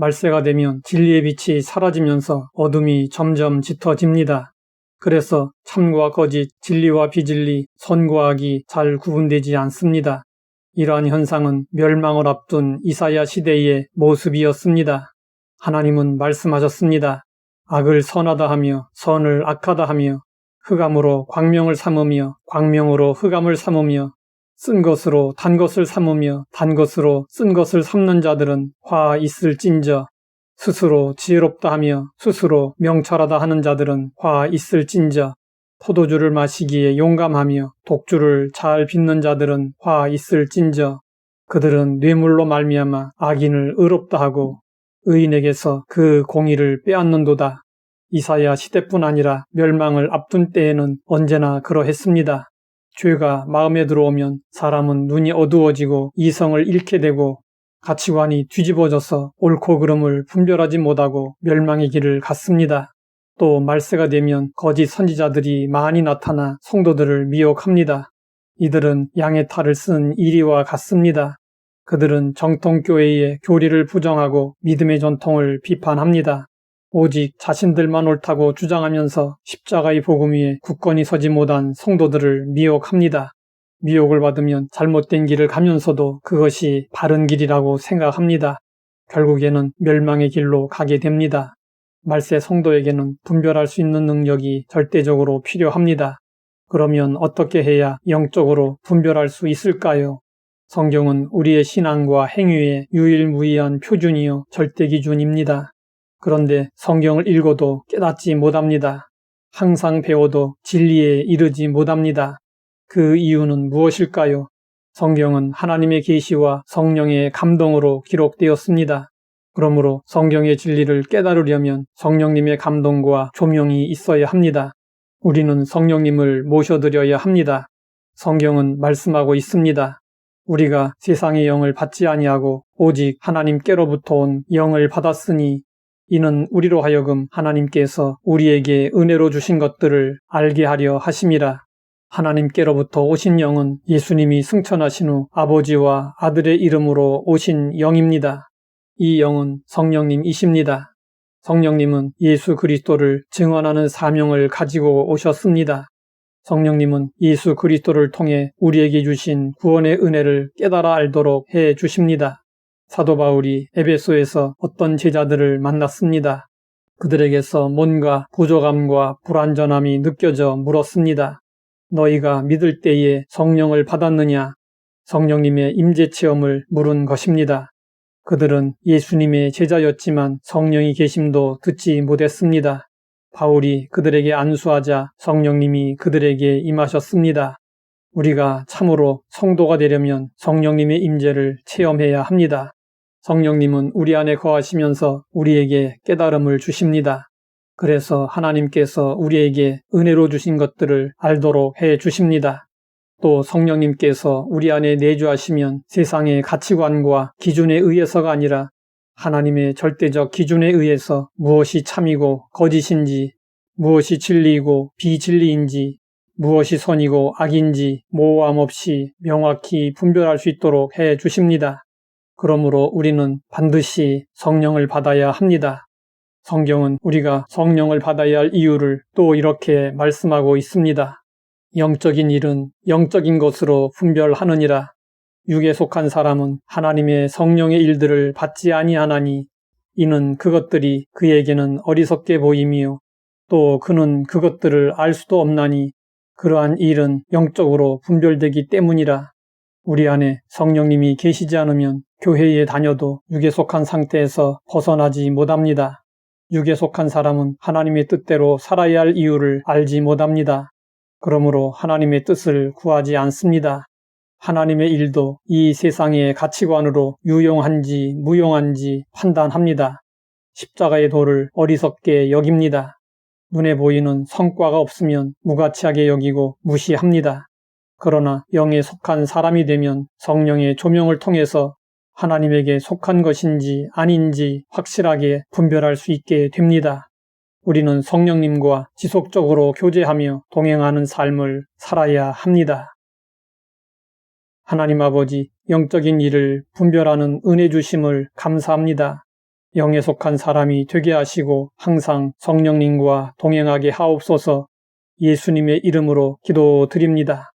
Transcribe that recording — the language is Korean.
말세가 되면 진리의 빛이 사라지면서 어둠이 점점 짙어집니다. 그래서 참과 거짓, 진리와 비진리, 선과 악이 잘 구분되지 않습니다. 이러한 현상은 멸망을 앞둔 이사야 시대의 모습이었습니다. 하나님은 말씀하셨습니다. 악을 선하다 하며 선을 악하다 하며 흑암으로 광명을 삼으며 광명으로 흑암을 삼으며 쓴 것으로 단 것을 삼으며 단 것으로 쓴 것을 삼는 자들은 화 있을진저 스스로 지혜롭다 하며 스스로 명철하다 하는 자들은 화 있을진저 포도주를 마시기에 용감하며 독주를 잘 빚는 자들은 화 있을진저 그들은 뇌물로 말미암아 악인을 의롭다 하고 의인에게서 그 공의를 빼앗는도다. 이사야 시대뿐 아니라 멸망을 앞둔 때에는 언제나 그러했습니다. 죄가 마음에 들어오면 사람은 눈이 어두워지고 이성을 잃게 되고 가치관이 뒤집어져서 옳고 그름을 분별하지 못하고 멸망의 길을 갔습니다. 또 말세가 되면 거짓 선지자들이 많이 나타나 성도들을 미혹합니다. 이들은 양의 탈을 쓴 이리와 같습니다. 그들은 정통교회의 교리를 부정하고 믿음의 전통을 비판합니다. 오직 자신들만 옳다고 주장하면서 십자가의 복음 위에 굳건히 서지 못한 성도들을 미혹합니다. 미혹을 받으면 잘못된 길을 가면서도 그것이 바른 길이라고 생각합니다. 결국에는 멸망의 길로 가게 됩니다. 말세 성도에게는 분별할 수 있는 능력이 절대적으로 필요합니다. 그러면 어떻게 해야 영적으로 분별할 수 있을까요? 성경은 우리의 신앙과 행위의 유일무이한 표준이요 절대 기준입니다. 그런데 성경을 읽어도 깨닫지 못합니다. 항상 배워도 진리에 이르지 못합니다. 그 이유는 무엇일까요? 성경은 하나님의 계시와 성령의 감동으로 기록되었습니다. 그러므로 성경의 진리를 깨달으려면 성령님의 감동과 조명이 있어야 합니다. 우리는 성령님을 모셔드려야 합니다. 성경은 말씀하고 있습니다. 우리가 세상의 영을 받지 아니하고 오직 하나님께로부터 온 영을 받았으니 이는 우리로 하여금 하나님께서 우리에게 은혜로 주신 것들을 알게 하려 하심이라. 하나님께로부터 오신 영은 예수님이 승천하신 후 아버지와 아들의 이름으로 오신 영입니다. 이 영은 성령님이십니다. 성령님은 예수 그리스도를 증언하는 사명을 가지고 오셨습니다. 성령님은 예수 그리스도를 통해 우리에게 주신 구원의 은혜를 깨달아 알도록 해 주십니다. 사도 바울이 에베소에서 어떤 제자들을 만났습니다. 그들에게서 뭔가 부족함과 불안전함이 느껴져 물었습니다. 너희가 믿을 때에 성령을 받았느냐? 성령님의 임재 체험을 물은 것입니다. 그들은 예수님의 제자였지만 성령이 계심도 듣지 못했습니다. 바울이 그들에게 안수하자 성령님이 그들에게 임하셨습니다. 우리가 참으로 성도가 되려면 성령님의 임재를 체험해야 합니다. 성령님은 우리 안에 거하시면서 우리에게 깨달음을 주십니다. 그래서 하나님께서 우리에게 은혜로 주신 것들을 알도록 해 주십니다. 또 성령님께서 우리 안에 내주하시면 세상의 가치관과 기준에 의해서가 아니라 하나님의 절대적 기준에 의해서 무엇이 참이고 거짓인지, 무엇이 진리이고 비진리인지, 무엇이 선이고 악인지 모호함 없이 명확히 분별할 수 있도록 해 주십니다. 그러므로 우리는 반드시 성령을 받아야 합니다. 성경은 우리가 성령을 받아야 할 이유를 또 이렇게 말씀하고 있습니다. 영적인 일은 영적인 것으로 분별하느니라. 육에 속한 사람은 하나님의 성령의 일들을 받지 아니하나니 이는 그것들이 그에게는 어리석게 보임이요 또 그는 그것들을 알 수도 없나니 그러한 일은 영적으로 분별되기 때문이라 우리 안에 성령님이 계시지 않으면 교회에 다녀도 육에 속한 상태에서 벗어나지 못합니다. 육에 속한 사람은 하나님의 뜻대로 살아야 할 이유를 알지 못합니다. 그러므로 하나님의 뜻을 구하지 않습니다. 하나님의 일도 이 세상의 가치관으로 유용한지 무용한지 판단합니다. 십자가의 도를 어리석게 여깁니다. 눈에 보이는 성과가 없으면 무가치하게 여기고 무시합니다. 그러나 영에 속한 사람이 되면 성령의 조명을 통해서 하나님에게 속한 것인지 아닌지 확실하게 분별할 수 있게 됩니다. 우리는 성령님과 지속적으로 교제하며 동행하는 삶을 살아야 합니다. 하나님 아버지 영적인 일을 분별하는 은혜 주심을 감사합니다. 영에 속한 사람이 되게 하시고 항상 성령님과 동행하게 하옵소서 예수님의 이름으로 기도드립니다.